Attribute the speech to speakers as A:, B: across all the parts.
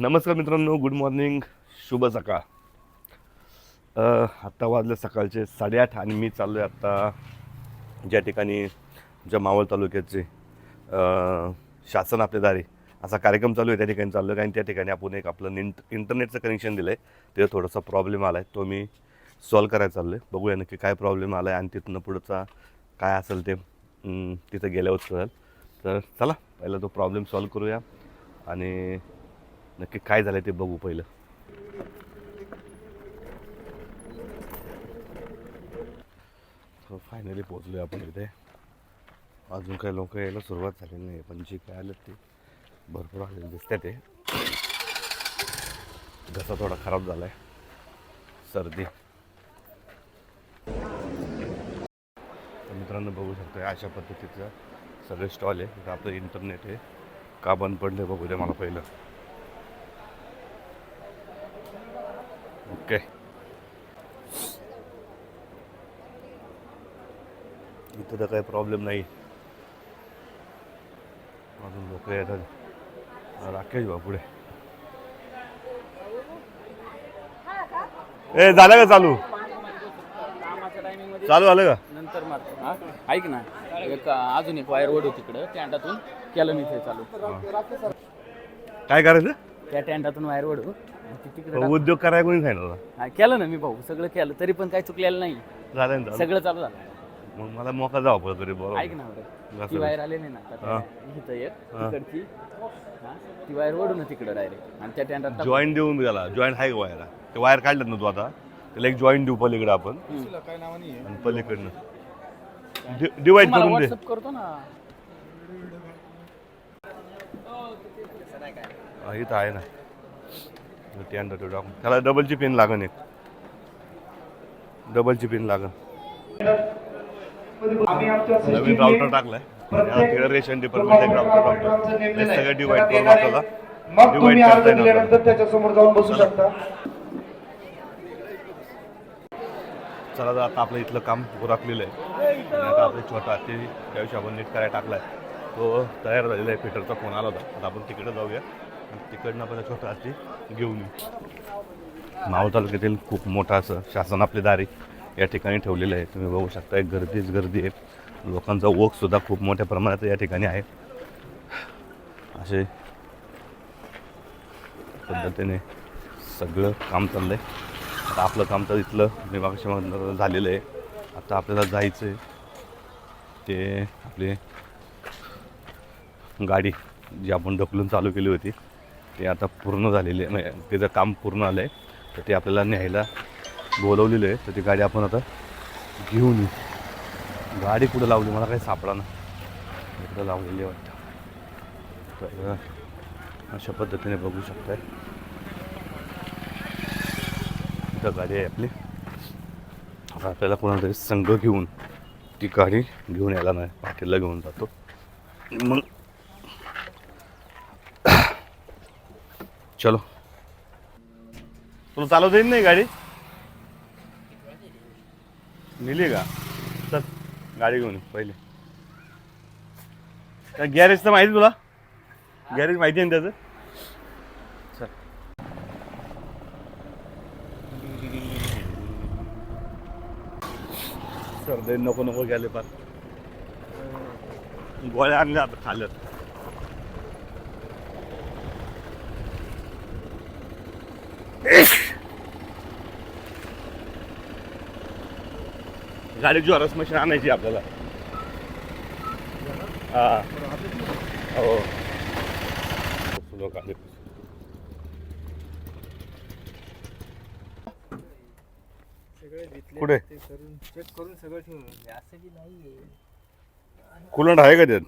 A: नमस्कार मित्रांनो good morning शुभ सकाळ. आत्ता वाजले सकाळचे साडेआठ आणि मी चाललो आहे आत्ता ज्या ठिकाणी ज्या मावळ तालुक्याचे शासन आपल्या दारी असा कार्यक्रम चालू आहे त्या ठिकाणी चाललो आहे आणि त्या ठिकाणी आपण एक आपलं इंट इंटरनेटचं कनेक्शन दिलं आहे ते थोडासा प्रॉब्लेम आला आहे तो मी सॉल्व करायला चाललो आहे बघूया नक्की काय प्रॉब्लेम आला आहे आणि तिथनं पुढचा काय असेल ते तिथं गेल्यावर कळेल. तर चला पहिला तो प्रॉब्लेम सॉल्व करूया आणि नक्की काय झालं ते बघू पहिलं. हो, फायनली पोचलो आपण इथे. अजून काही लोक यायला सुरुवात झाली नाही पण जे काय आलं ते भरपूर आलेले दिसते ते. घसा थोडा खराब झाला आहे सर्दी मित्रांनो बघू शकता अशा पद्धतीचं सगळे स्टॉल आहे. आपलं इंटरनेट आहे. का बंद पडलं बघू दे मला पहिलं. ओके इथं तर काही प्रॉब्लेम नाही. अजून लोक येतात. राकेश बा पुढे. ए झालं का चालू? चालू झालं का?
B: नंतर मारतो हा? ऐक ना एक अजून एक वायर ओढू तिकडं टँटातून केलं मी ते चालू.
A: काय करायचं?
B: त्या टँटातून वायर ओढू
A: उद्योग करायला कोणी सांगितलं
B: हा, केलं ना मी भाऊ सगळं केलं तरी पण काही चुकलेलं नाही.
A: झालं ना?
B: सगळं चालू झालं.
A: मग मला मोका जावं पडत तरी
B: ऐक
A: बरोबर
B: ना बरं ती वायर आली नाही ना आता
A: हा.
B: त्या- इथं एक
A: हा.
B: तिकडची. हा, ती वायर ओढू ना तिकडं डायरेक्ट आणि त्या टँटात टाकू.
A: जॉईंट देऊन गेला जॉईंट आहे का वायर? ते वायर काढलं ना तू आता? त्याला एक जॉईंट देऊ पलीकडे आपण. आणि पलीकडनं. डिवाइड करून दे.
B: व्हॉट्सअप करतो ना.
A: हा, इथं आहे ना. ते अंडर ते टाकून त्याला डबलची पिन लागन एक. डबलची पिन लागन. नवीन राउटर टाकलाय. तिकडे रेशन डिपार्टमेंट एक राउटर टाकतो सगळं डिवाइड करून आपल्याला
C: मग तुम्ही
A: डिवाइड
C: अर्ज
A: करता येणार
C: दिल्यानंतर त्याच्यासमोर जाऊन बसू शकता.
A: चला तर आता आपलं इथलं काम उरकलेलं आहे. आणि आता आपलं छोटा ते त्या दिवशी आपण नीट करायला टाकलाय. तो तयार झालेला आहे फिटरचा फोन आला होता. आता आपण तिकडे जाऊया. तिकडनं आपल्याला असं हाती घेऊन येऊ. मावळ तालुक्यातील खूप मोठा असं शासन आपली दारी या ठिकाणी ठेवलेलं आहे. तुम्ही बघू शकता एक गर्दीच गर्दी आहे. लोकांचा ओघसुद्धा खूप मोठ्या प्रमाणात या ठिकाणी आहे. असे पद्धतीने सगळं काम चाललं आहे आता आपलं काम तर इथलं विभागाशी झालेलं आहे. आता आपल्याला जायचं आहे ते आपली गाडी जी आपण ढकलून चालू केली होती ते आता पूर्ण झालेले आहे. म्हणजे त्याचं काम पूर्ण आलं आहे तर ते आपल्याला न्यायला बोलवलेलं आहे. तर ती गाडी आपण आता घेऊन येऊ. गाडी कुठं लावली? मला काही सापडा ना. इकडं लावलेली आहे वाटतं. तर अशा पद्धतीने बघू शकताय. इथं गाडी आहे आपली. आता आपल्याला कोणातरी तरी संघ घेऊन ती गाडी घेऊन यायला नाही. पाटीलला घेऊन जातो. मग चलो। तुला चालवता येईल नाही गाडी? नेली का चल गाडी घेऊन ये पहिले. त्या गॅरेज तर माहिती तुला? गॅरेज माहिती आहे ना त्याचं? चल. सर्दी नको नको गेले पार. गोळ्या आणल्या आता खाल्ल्यात गाडी ज्वारस मशीन आणायची आपल्याला. हा. हो. कुठे?
B: सगळं
A: कुलंट आहे का त्यात?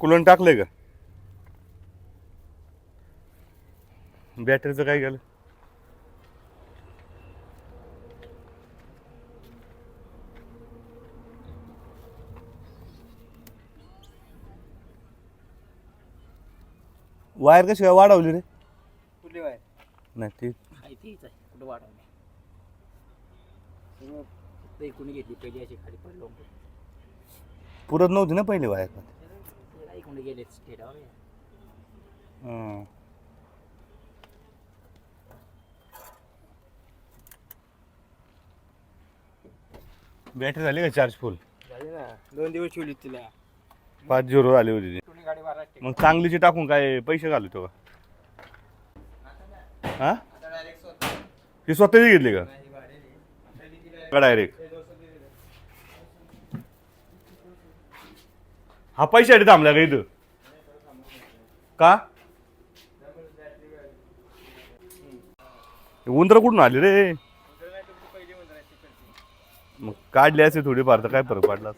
A: कुलंट टाकलंय का? बॅटरीचं काय गेलं वायर कशी काय वाढवली रे?
B: कुठली वायर.
A: नाही ती
B: माहितीच आहे कुठं वाढवणे सगळं फक्त इकडून घेतली पहिली अशी खाली पडलो
A: पुरत नव्हती ना पहिली वायर?
B: एक
D: कुठे गेले स्टेडावर.
A: बॅटरी झाली का चार्ज फुल?
D: झाले ना दोन दिवस ठेवली तिला.
A: पाच झिरो झाली होती ती. मग चांगलीची टाकून काय पैसे घालू तेव्हा हा? ही स्वतःची घेतली का? डायरेक्ट हा पैशासाठी थांबला का इथं? का? उंदर कुठून आली रे? मग काढली असे थोडीफार तर काय फरक पडला?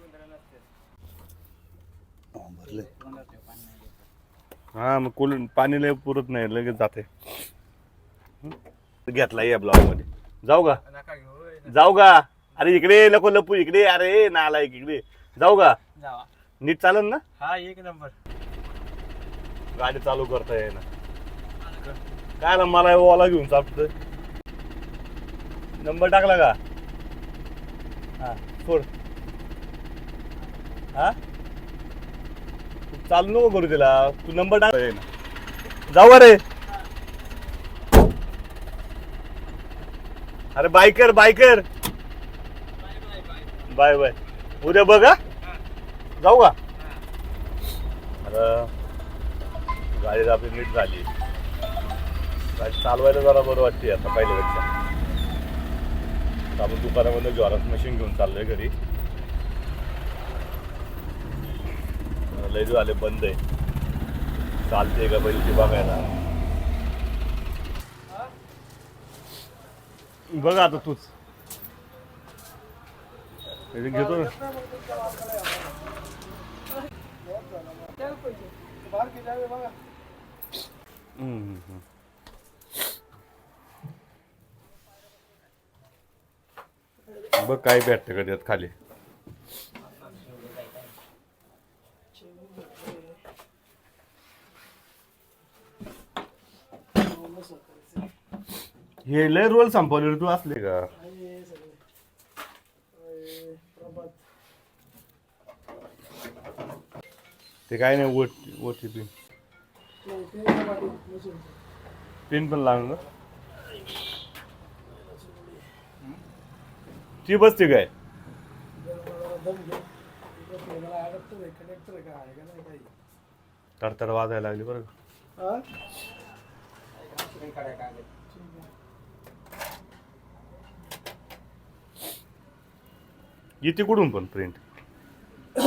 A: हा मग कोल पाणी लय पुरत नाही लगेच जाते. घेतला या ब्लॉगमध्ये. जाऊ का? जाऊ का? अरे इकडे नको लपू इकडे. अरे नाला इकडे. जाऊ का? नीट चालेल ना?
D: हा एक नंबर.
A: गाडी चालू करता येईना. काय ना मला ओला घेऊन चालतोय नंबर टाकला का? हा सोड. हा? चालू नको करू तिला. तू नंबर टाक. जाऊ अरे. अरे बायकर बायकर बाय बाय उद्या बघा जाऊ का? अरे गाडी आपली नीट झाली. गाडी चालवायला जरा बरं वाटते आता पहिल्यापेक्षा. आपण दुकानामध्ये ज्वारात मशीन घेऊन चाललोय घरी. लय दिवस आले बंद आहे. चालते का पहिली बघायला? बघ आता तूच. घेतो ना. हम्म, हम्म, हम्म. बघ काय भेटतं का त्यात खाली. हे लय रोल संपवले तू असले का? ते काय नाही ओ ओ टी पी पिन पण लागणार ती बसते काय? तर तर वाजायला लागली बरं येते कुठून पण प्रिंट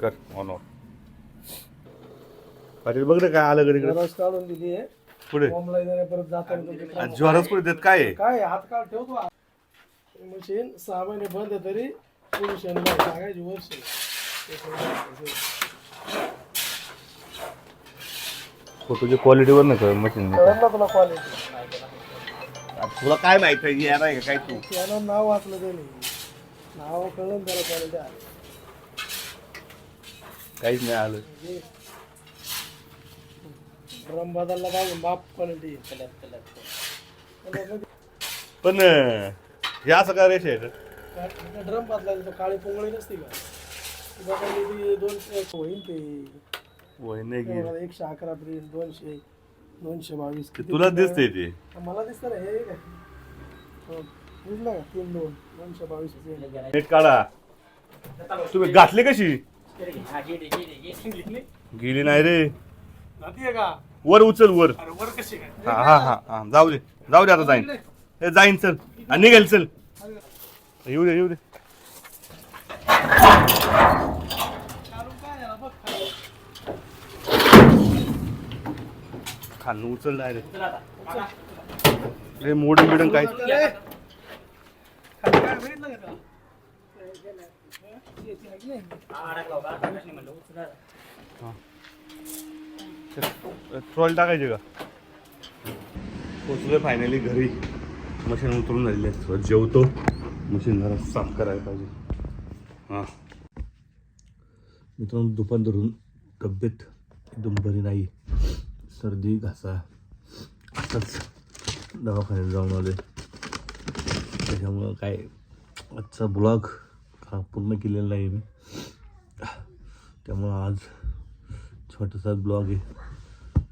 A: कर ऑन ऑन पाटील बघ रे काय आलं घरी
C: रस काढून दिली आहे.
A: पुढे
C: फॉर्मला येणारे परत जाताना
A: ज्वारच पुढे देत? काय आहे?
C: काय हात काढ ठेवतो मशीन सहा महिने बंद आहे तरी पोल्युशन सांगायची वर्ष
A: फोटोची क्वालिटीवर नका मशीन
C: कळलं ना तुला क्वालिटी
A: तुला काय माहीत आहे? यार आहे का काय तू?
C: त्यानं नाव वाचलं त्याने. नाव कळलं ना त्याला क्वालिटी
A: काहीच नाही आलं.
C: ड्रम बदलला बाबून बाप क्वालिटी
A: पण अं, हे असं का रेष आहे
C: ड्रम बदलायला तो काळी पोंगळी नसते का? ती बदलली ती दोनशे होईल ते.
A: वय नाही गेली.
C: एकशे अकरा प्रिंट दोनशे. दोनशे बावीस.
A: ते तुला दिसतंय ते?
C: मला दिसतं ना हे काय हो. दिसलं का तीन दोन. दोनशे बावीस.
A: नेट काढा. तुम्ही घातली कशी? गेली नाही रे.
C: जातीये का?
A: वर उचल वर.
C: अरे वर कशी काय
A: हा हा हा हा. जाऊ दे. जाऊ दे आता जाईन. हे जाईन चल. आणि निघेल चल. येऊ दे येऊ दे
C: चालू काय झालं बघ खाली.
A: खाल्लं उचल डायरेक्ट हे मोडून बिडून काय
C: खाली?
A: ट्रॉल टाकायचे का? पोचलोय फायनली घरी. मशीन उतरून झालेली आहे. थोडं जेवतो. मशीन जरा साफ करायला पाहिजे. हां. मित्रांनो दुपार धरून तब्येत एकदम बरी नाही सर्दी घासा. आताच दवाखान्यात जाऊन आले त्याच्यामुळं काय आजचा ब्लॉग हा पूर्ण केलेला नाही मी. त्यामुळं आज छोटासा ब्लॉग आहे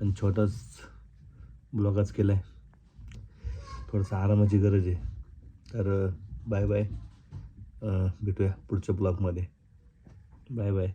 A: आणि छोटाच ब्लॉग आज केला आहे थोडंसं आरामाची गरज आहे. तर बाय बाय. भेटूया पुढच्या ब्लॉगमध्ये. Bye bye.